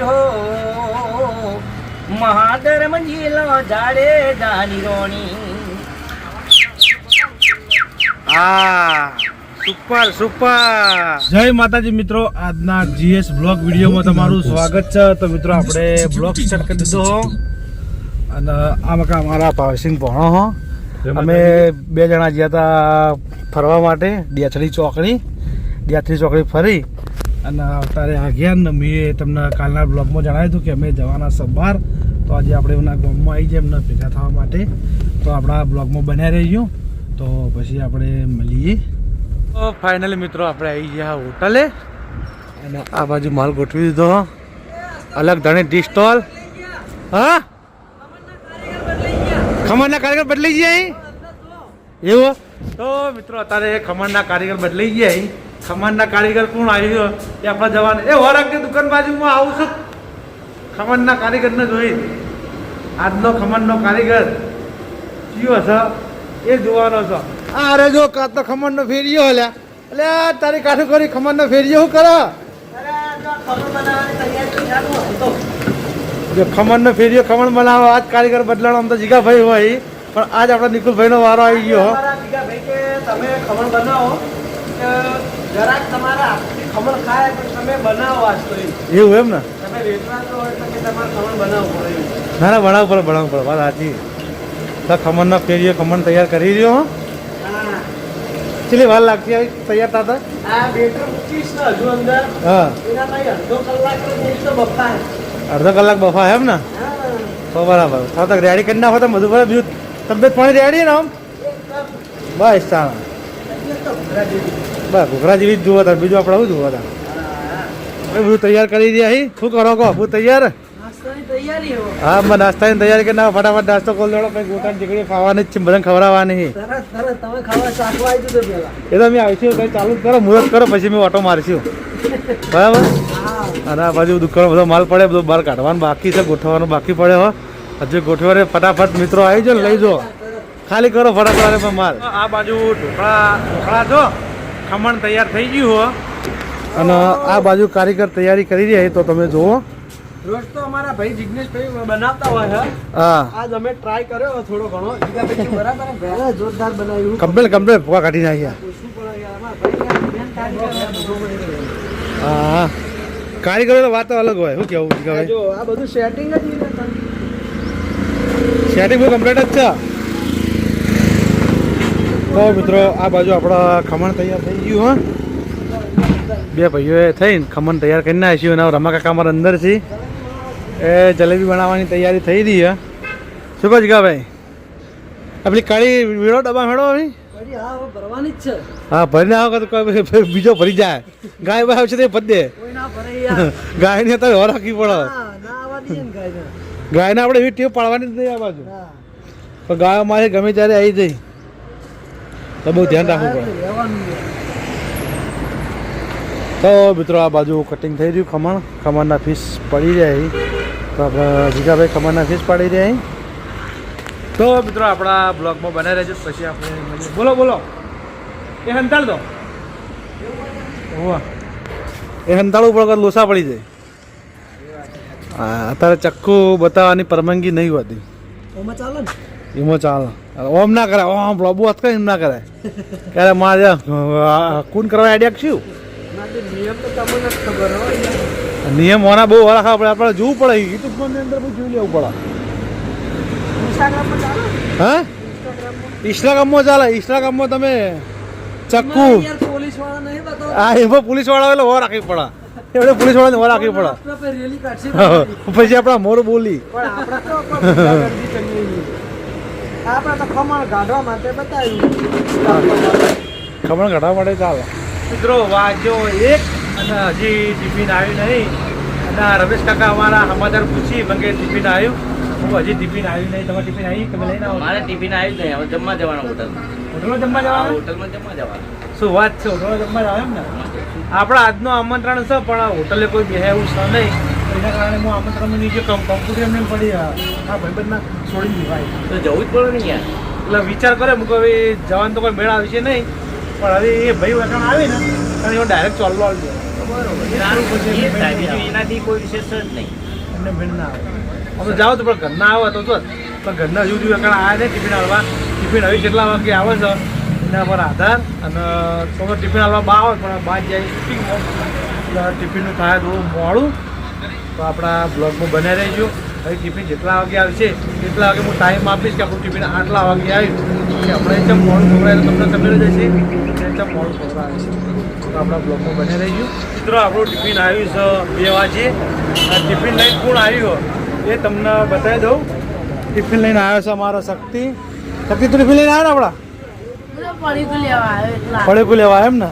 હો મહાધર્મ જીલો જાડે જાની રોણી. હા super super. જય માતાજી મિત્રો આજના જીએસ બ્લોગ વિડીયોમાં તમારું સ્વાગત છે. તો મિત્રો આપણે બ્લોગ સ્ટાર્ટ કરી દીધો હો. અને આ મકા અમારા ભાવસિંહ ભણો હો. અમે બે જણા ગયા હતા ફરવા માટે ડિયાથડી ચોકડી. ડિયાથડી ચોકડી ફરી. અને અત્યારે આગિયાર ગયા મેં તમને કાલના બ્લોગમાં જણાવ્યું હતું કે અમે જવાના સંભાર તો આજે આપણે એમના ગામમાં આવી જઈએ એમને ભેગા થવા માટે. તો આપણા બ્લોગમાં બન્યા રહીએ તો પછી આપણે મળીએ. તો ફાઇનલી મિત્રો આપણે આવી ગયા હોટલે. અને આ બાજુ માલ ગોઠવી દીધો. અલગ ધણે ટી સ્ટોલ. હા? ખમણના કારીગર બદલાઈ ગયા એવું? તો મિત્રો અત્યારે ખમણના કારીગર બદલાઈ ગયા ખમણના કારીગર કોણ આવ્યો એ આપણા જવાન એ વરાકની દુકાન બાજુમાં આવું છું? ખમણના કારીગરને જોઈ. આજનો ખમણનો કારીગર કયો છે? એ જોવાનો છો. આ અરે જો કાં તો ખમણનો ફેરિયો હલ્યા એટલે તારી કાઠું કરી ખમણનો ફેરિયો શું કરો? જો ખમણનો ફેરિયો ખમણ બનાવો આજ કારીગર બદલાણો આમ તો જીગાભાઈ હોય. પણ આજ આપણા નિકુલભાઈનો વારો આવી ગયો. તમે ખમણ બનાવો જરાક તમારા ખમણ ખાય પણ તમે બનાવો આજ તો એવું એમ ને? તમે વેચવાતો હોય તો કે તમારે ખમણ બનાવવું પડે ના ના બનાવવું પડે બનાવવું પડે વાત સાચી. તો ખમણનો ફેરિયો ખમણ તૈયાર કરી રહ્યો હો. કેટલી વાર લાગતી આવી તૈયાર થતા આ બેટર મૂકીશ ને હજુ અંદર. હા. એના ભાઈ અડધો કલાક તો બફા અડધો કલાક બફા એમ ને? તો બરાબર. તો તો રેડી કરી નાખો તો બધું બરાબર? બીજું તબિયત પાણી રેડી ને આમ? બસ ચાલો. બસ ઘોઘરા જેવી જ જોવા તાર બીજું આપણે આવું જોવા તાર બધું તૈયાર કરી દે અહીં શું કરો કહો? બધું તૈયાર? હો. હા મેં નાસ્તાની તૈયારી કરી ના ફટાફટ નાસ્તો કોલ દેડો પછી ગોટા ચીકડી ખાવાની જ છે બધાને ખવડાવવાની એ તો મેં આવીશું કંઈ ચાલુ જ કરો મુહૂર્ત કરો પછી મેં ઓટો મારશું. બરાબર? અને આ બાજુ દુકાન બધો માલ પડે બધો બહાર કાઢવાનું બાકી છે ગોઠવવાનું બાકી પડે હો. હજુ ગોઠવે ફટાફટ મિત્રો આવી જાઓ ને લઈ જાઓ. ખાલી કરો ફટાફટ માલ. આ બાજુ ઢોકળા ઢોકળા જો. ખમણ તૈયાર થઈ ગયું હો. અને આ બાજુ કારીગર તૈયારી કરી રહ્યા તો તમે જુઓ. રોજ તો અમારા ભાઈ જિગ્નેશભાઈ બનાવતા હોય છે હા. આજ અમે ટ્રાય કર્યો થોડો ઘણો. જીગાભાઈ બરાબર જોરદાર બનાવ્યું. કમ્પ્લેટ કમ્પ્લેટ ભૂકા કાઢી નાખ્યા. શું યાર ભાઈ કારીગર. હા. કારીગરો વાત તો અલગ હોય શું કેવું આ જીગાભાઈ જો આ બધું સેટિંગ જ સેટિંગ કમ્પ્લેટ જ છે. તો મિત્રો આ બાજુ આપણા ખમણ તૈયાર થઈ ગયું હા. બે ભાઈઓએ થઈને ખમણ તૈયાર કરી નાખ્યું અને રમા કાકા અમારા અંદર છે એ જલેબી બનાવવાની તૈયારી થઈ રહી છે. શું કહો જીગા ભાઈ? આપણી કાળી વીડો ડબ્બા મેળો ભાઈ? હા ભરીને આવો તો બીજો ભરી જાય. ગાય ભાઈ આવશે તે દે. ભરે યાર. ગાયની અત્યારે રાખવી પડે. ગાયને. આપણે એવી ટેવ પાડવાની જ નહીં આ બાજુ. ગાયો મારે ગમે ત્યારે આવી જઈ તો બહુ ધ્યાન રાખવું પડે. તો મિત્રો આ બાજુ કટિંગ થઈ રહ્યું ખમણ. ખમણના ફીસ પડી રહ્યા તો આપણે જીગાભાઈ ખમણના ફીસ પાડી રહ્યા તો મિત્રો આપણા બ્લોગમાં બને રહેજો. પછી આપણે બોલો બોલો. એ હંતાળ દો. એ હંતાળું ઉપર લોસા પડી જાય. હા, અત્યારે ચક્કુ બતાવવાની પરવાનગી નહીં હોતી. ચાલો ને. એમાં ચાલે. ઓમ ના કરાય ઓમ પ્રભુ હાથ કરે એમ ના કરાય ક્યારે મારે કુન કરવા આઈડિયા શું? નિયમ હોના બહુ વાળા આપણે આપણે જોવું પડે યુટ્યુબ અંદર બહુ જોઈ લેવું પડે. હા? ઇન્સ્ટાગ્રામમાં ચાલે ઇન્સ્ટાગ્રામમાં તમે ચક્કુ. આ એમાં પોલીસવાળા એટલે હો રાખવી પડે. એવડે પોલીસ વાળાને વાર રાખવી પડે હા, પછી આપણા મોર બોલી. પણ આપણે તો ખમણ કાઢવા માટે બતાવ્યું. ખમણ ઘટા માટે ચાલે. મિત્રો વાંચો એક અને હજી ટિફિન આવ્યું નહીં. અને રમેશ કાકા અમારા હમાદાર પૂછી મને ટિફિન આવ્યું? હું હજી ટિફિન આવ્યું નહીં. તમારે ટિફિન આવી કે લઈને આવો. મારે ટિફિન આવ્યું જ નહીં. હવે જમવા જવાનું હોટલ. હોટલમાં જમવા જવાનું? હોટલમાં જમવા જવાનું. શું વાત છે? હોટલમાં જમવા જવાનું ને આપણા આજનું આમંત્રણ છે પણ આ હોટલે કોઈ બેહેવું છે નહીં. એના કારણે હું તમે નીચે કમ્પ્યુટર એમને એમ પડી આ ભાઈબંધના છોડી દીધું તો જવું જ પડે ને યાર. એટલે વિચાર કરે હું હવે જવાનું તો કોઈ મેળ આવશે નહીં પણ હવે એ ભાઈ વખાણ આવે ને અને એવો ડાયરેક્ટ ચાલલો આવજો. બરોબર એનાથી કોઈ વિશેષ જ નહીં. એમને મેળ ના આવે. અમે જાઓ તો પણ ઘરના આવે તો તો પણ ઘરના હજુ સુધી કારણ આવ્યા ટિફિન આવવા ટિફિન હવે કેટલા વાગે આવે છે? એના પર આધાર અને તો ટિફિન આવવા બા આવે પણ બા જાય ટિફિનનું થાય થોડું મોડું. તો આપણા બ્લોગમાં બને રહીજો. હવે ટિફિન જેટલા વાગે આવશે એટલા વાગે હું ટાઈમ આપીશ કે આપણું ટિફિન આટલા વાગે આવ્યું કે આપણે એકદમ મોડું ખવડાય તમને ખબર જ હશે એકદમ મોડું ખવડાવે છે. તો આપણા બ્લોગમાં બને રહીજો. મિત્રો આપણું ટિફિન આવ્યું છે બે વાગે. આ ટિફિન લઈને કોણ આવ્યું એ તમને બતાવી દઉં. ટિફિન લઈને આવ્યો છે અમારો શક્તિ. શક્તિ તું ટિફિન લઈને આવ્યો ને આપણા. પડીકું લેવા આવ્યો પડેકું લેવા એમ ને?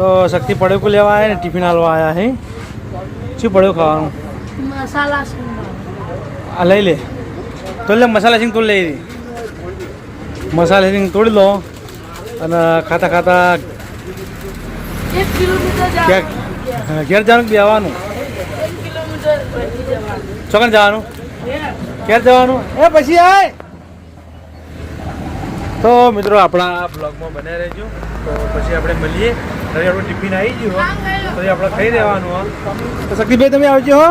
તો શક્તિ પડેકું લેવા આવ્યા ને? ટિફિન હાલવા આવ્યા હે. શું પડ્યું ખાવાનું? મસાલા આ લઈ લે તો લે મસાલા સિંગ તોડી લઈ મસાલા સિંગ તોડી લો અને ખાતા ખાતા ઘેર જવાનું બી પછી જવાનું ચોકન જવાનું. ક્યારે જવાનું એ પછી આય તો મિત્રો આપણા બ્લોગમાં બને રહેજો તો પછી આપણે મળીએ. હવે આપણું ટિફિન આવી ગયું. તો આપણે ખાઈ તો શક્તિભાઈ તમે આવજો હો.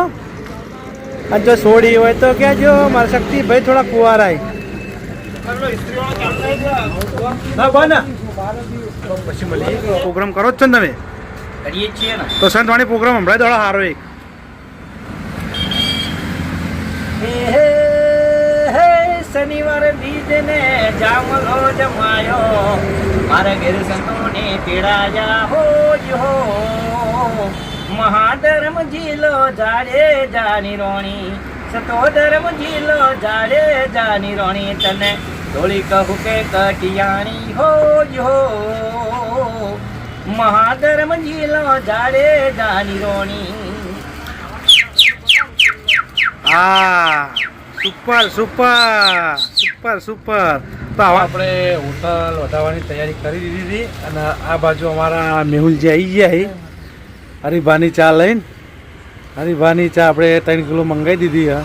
અને જો સોડી હોય તો કહેજો મારા શક્તિભાઈ થોડા કુવારાય. પ્રોગ્રામ કરો જ છો ને તમે? તો સંતવાણી પ્રોગ્રામ હમણાં દોડો સારો એક. શનિવારે બીજ ને જામલો જમાયો. મારા ઘેર સંતોને તેડાયા હોય હો. મહાધર્મ જીલો જાડે જાની રોણી સતો ધર્મ જીલો જાડે જાની રોણી તને ધોળી કહું કે કટિયાણી હો જો મહાધર્મ જીલો જાડે જાની રોણી. હા સુપર સુપર સુપર સુપર. તો આપણે હોટલ વધારવાની તૈયારી કરી દીધી હતી અને આ બાજુ અમારા મેહુલજી આવી ગયા છે. હરિભાની ચા લઈને હરિભાની ચા આપણે ત્રણ કિલો મંગાવી દીધી હા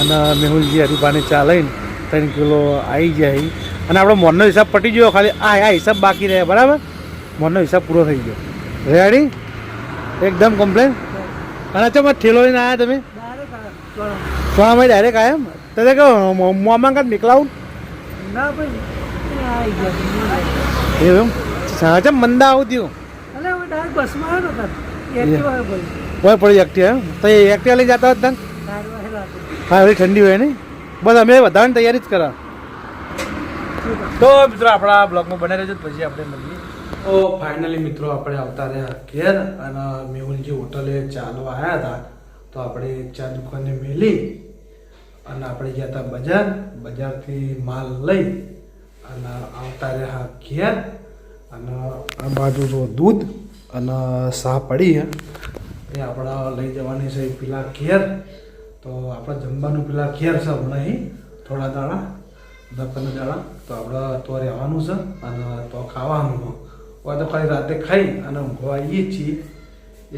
અને મેહુલજી હરિભાની ચા લઈને ત્રણ કિલો આવી જાય અને આપણો મોનનો હિસાબ પટી ગયો ખાલી આ આ હિસાબ બાકી રહે બરાબર? મોનનો હિસાબ પૂરો થઈ ગયો. રેડી એકદમ કમ્પ્લેન અને ચો ઠેલો લઈને આવ્યા તમે? સોનામાં ડાયરેક્ટ આવ્યા એમ? તને કહો મોમાં કાંઈ નીકળાવું ના ભાઈ એવું સાચા મંદા આવું થયું. ડાયરેક્ટ બસમાં આવ્યો કોઈ પડી એક્ટિવા એમ. તો એ એક્ટિવા લઈ જતા હતા હા એવી ઠંડી હોય નહીં બસ અમે વધારાની તૈયારી જ કરા. તો મિત્રો આપણા બ્લોગમાં બને રહેજો પછી આપણે મળીએ. તો ફાઇનલી મિત્રો આપણે આવતા રહ્યા ઘેર અને મેહુલજી હોટલે ચાલવા આવ્યા હતા. તો આપણે ચા દુકાને મેલી અને આપણે ગયા હતા બજાર. બજારથી માલ લઈ અને આવતા રહ્યા ઘેર અને આ બાજુ જો દૂધ અને શાહ પડી એ આપણા લઈ જવાની છે પેલા ઘેર. તો આપણે જમવાનું પેલા ઘેર છે હમણાં અહીં થોડા દાણા દસ પંદર દાણા તો આપણે તો રહેવાનું છે અને તો ખાવાનું હોય તો ખાલી રાતે ખાઈ અને ઊંઘવા આવીએ છીએ.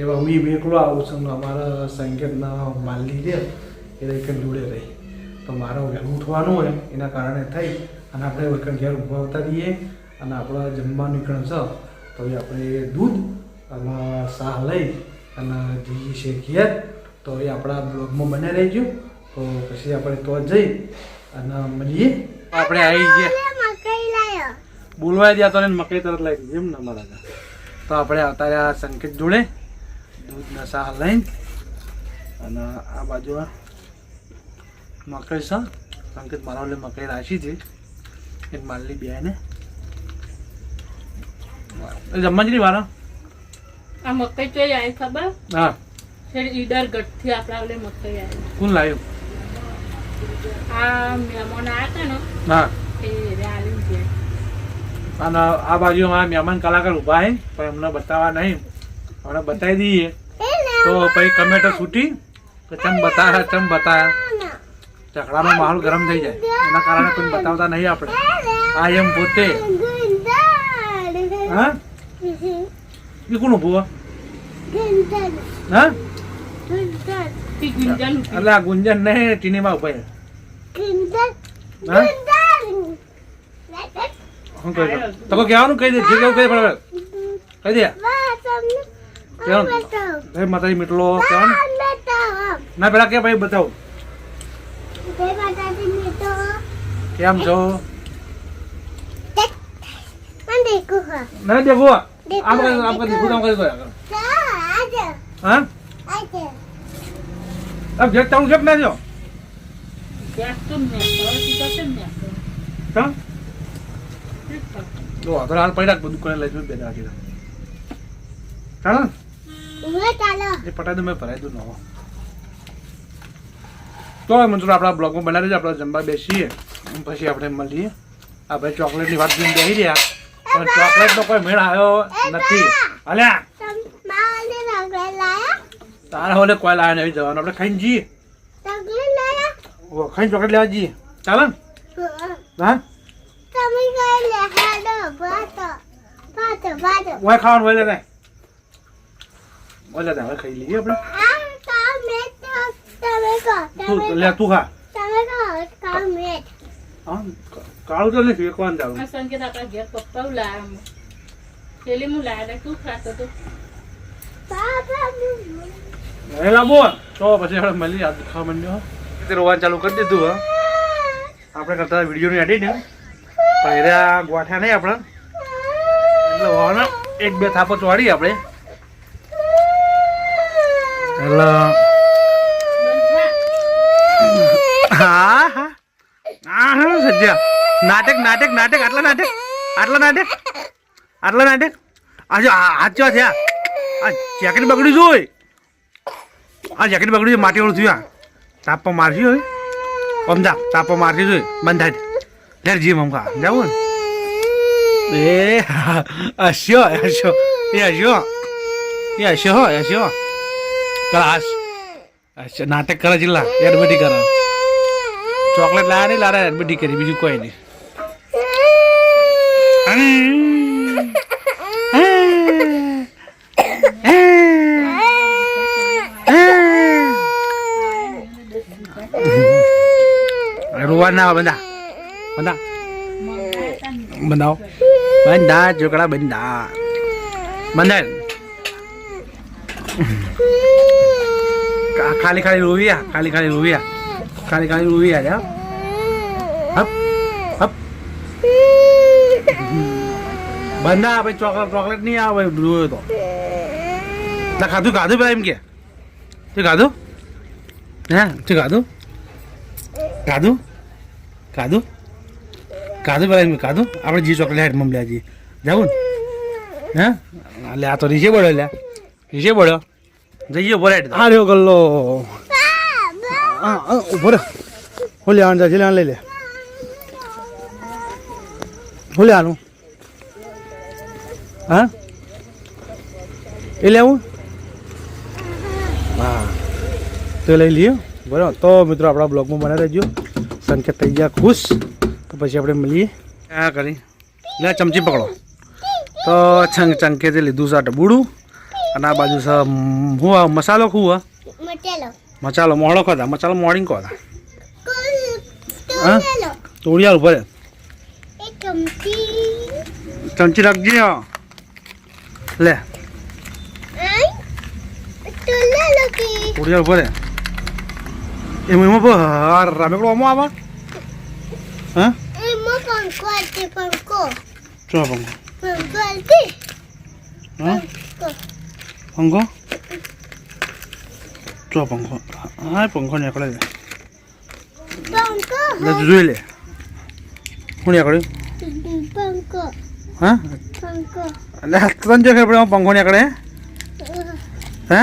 એવા હું બી એકલો આવું છું અમારા સંકેતના માલની રે એ રીતે જોડે રહી. તો મારે વહેલું ઉઠવાનું હોય એના કારણે થઈ અને આપણે વખત ઘેર ઊભા આવતા રહીએ અને આપણે જમવાનું નીકળે છે. તો આપણે દૂધ અને શાહ લઈ અને જઈએ છીએ ઘેર તો એ આપણા બ્લોગમાં બને ગયું તો પછી આપણે તો જઈ અને મળીએ. આપણે આવી ગયા. બોલવા દે તો મકઈ તરત લઈ દીધી એમ ને અમારા તો આપણે આવતા રહ્યા સંકેત જોડે દૂધના શાહ લઈને. અને આ બાજુ આ મકઈ છે સંકેત મારા ઓલે મકઈ રાખી છે. એક માલની બે ને જમવા જેની વારા આ મકઈ ચોઈ આવી ખબર? હા. છે ઈડર ગઢથી આપણા ઓલે મકઈ આવી. કોણ લાવ્યું આ મહેમાન આવ્યા હતા ને હા. એ રાલી છે અને આ બાજુ અમારા મહેમાન કલાકાર ઊભા છે પણ એમને બતાવવા નહીં. આપણે બતાવી દઈએ. તો પછી કમેટો છૂટી. તો ચમ બતાવ્યા ચમ બતાવ્યા ચકડાનો માહોલ ગરમ થઈ જાય. એના કારણે કોઈ બતાવતા નહીં આપણે. આ એમ પોતે. હા? એ કોણ ઊભું હોય? હા ઈ ગુંજન એટલે આ ગુંજન નહીં ટીનીમાં ઊભા છે હા શું કહી દો તો કોઈ કહેવાનું કહી દે જે કેવું કહી પડે કહી દે કેમ જય માતાજી મીટલો કેમ ના પેલા કે ભાઈ બતાવો કેમ છો ના દેખો આમ કરી આમ કરી ખુદ આમ કરી દો હા? આમ જેક તારું જેક ના જો ગેસ તો આગળ હાલ પડ્યા બધું કરે લઈ બે રાખી ચાલો. ને? એ પટાઈ દો મેં ભરાઈ દઉં નવો. તો મંજૂર આપણા બ્લોગમાં બનાવી દેજો આપણે જમવા બેસીએ. પછી આપણે મળીએ. આ ભાઈ ચોકલેટની વાત જોઈને બેસી રહ્યા. પણ ચોકલેટનો કોઈ મેળ આવ્યો નથી. અલ્યા. તારા ઓલે કોઈ લાયા નહીં જવાનું. આપણે ખાઈને જઈએ. ખાઈને ચોકલેટ લેવા જઈએ. ચાલો ને. હા? ઓય ખાવાનું હોય લે હવે ખાઈ લઈએ આપણે. લે તું ખા. હા કાળું તો નથી એકવાનું ચાલુ આ સંકેત આપણા ઘેર પપ્પા લાયા પેલી હું લાયા તું ખાતો તો? પછી આપણે મળી યાદ ખાવા માંડ્યો રોવાનું ચાલુ કરી દીધું હો. આપણે કરતા વિડીયોની એડિટ ને પણ એ ગોઠ્યા નહીં આપણે. એટલે એક બે થાપો ચોડી આપણે. એટલે હા હા. હા હા સજ્જા. નાટક નાટક નાટક, આટલા નાટક આટલા નાટક આટલા નાટક. આજે હાચો થયા આ જેકેટ બગડ્યું જોઈ આ જેકેટ બગડ્યું છે, માટી વાળું થયું, આ. મારશું મારજી હોય અમદા તાપમાં મારજી જોઈ બંધ થાય ઘેર જીમ મમકા જાવું ને? એ હસ્યો હસ્યો એ હસ્યો એ હસ્યો હસ્યો કલાસ. નાટક કરે જિલ્લા એડમિટી કરે. ચોકલેટ લાયા લારા એડમિટી કરી. બીજું કોઈ નહીં. રોવા ના આવે, બંધા. બંધા. બંધાવો. બંધા ચોકડા બંધા. બંધન ખાલી ખાલી રોવિયા, ખાલી ખાલી રોવિયા. ખાલી ખાલી રોવિયા બંધા ભાઈ ચોકલેટ ચોકલેટ નહીં આવે જોયો તો ના ખાધું ખાધું પેલા એમ કે તે ખાધું હે તે ખાધું ખાધું ખાધું ખાધું પેલા એમ કે ખાધું આપણે જી ચોકલેટ હેડ મમ લેજી જી જાવું ને હે લે આ તો રીસે બળ્યો લ્યા રીસે બળ્યો જઈએ હેડ હા રહ્યો ગલ્લો હા ઊભો રે હું લેવાનું જાય લઈ લે હું લેવાનું હા એ લેવું હા તો લઈ લઈએ બરાબર તો મિત્રો આપણા બ્લોગમાં બનાવી રહેજો સંકેત થઈ ગયા ખુશ તો પછી આપણે મળીએ હા કરી લે ચમચી પકડો તો ચંક ચંકેતે લીધું છે ડબુડું અને આ બાજુ છે મ, હું આ મસાલો ખું હા મસાલો મોડો ખાધા મસાલો મોર્નિંગ ખાધા હા તોડિયાલ ઉપર ચમચી રાખજે હા. લે. તોડિયાલ ઉપર એમાં એમાં પ- આ રામેકડો આમાં આવા? હા? ચો પંખો? હા? પંખો? ચો પંખો? હા પંખો નીકળે છે. જોઈ લે. હું નીકળ્યું? હા? એટલે ત્રણ જો ખબર પડે પંખો નીકળે હે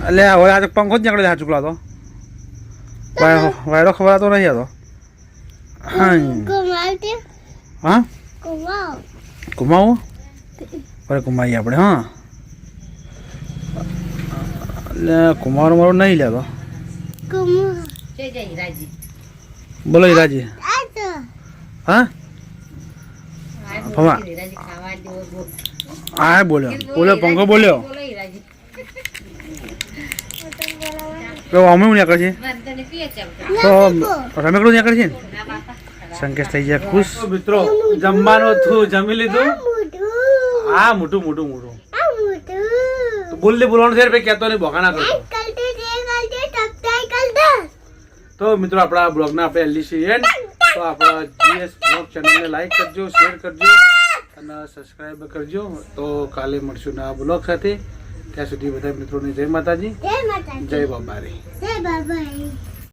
એટલે હવે આજે પંખો જ નીકળે છે ચૂકલા તો વાયરો વાયરો ખબર તો નહીં હતો હા હા ઘુમાવું અરે ઘુમાઈએ આપણે હા એટલે કુમાર મારો નહીં લેતો બોલો રાજી હા ભમા. હા બોલ્યો બોલ્યો પંખો બોલ્યો. તો અમે હું નીકળે છે તો. રમેકડું નીકળે છે ને સંકેશ થઈ ગયા ખુશ. મિત્રો જમવાનું થયું જમી લીધું? હા મોટું મોટું મોટું બોલ બોલવાનું છે ભાઈ કહેતો નહીં બોકા ના કરતો તો મિત્રો આપણા બ્લોગના આપણે એલડીસી એન્ડ તો આપણા જીએસ બ્લોગ ચેનલને લાઈક કરજો શેર કરજો અને સબસ્ક્રાઈબ કરજો. તો કાલે મળશું નવા બ્લોગ સાથે. ત્યાં સુધી બધા મિત્રોને જય માતાજી. જય બાબારી. જય bye.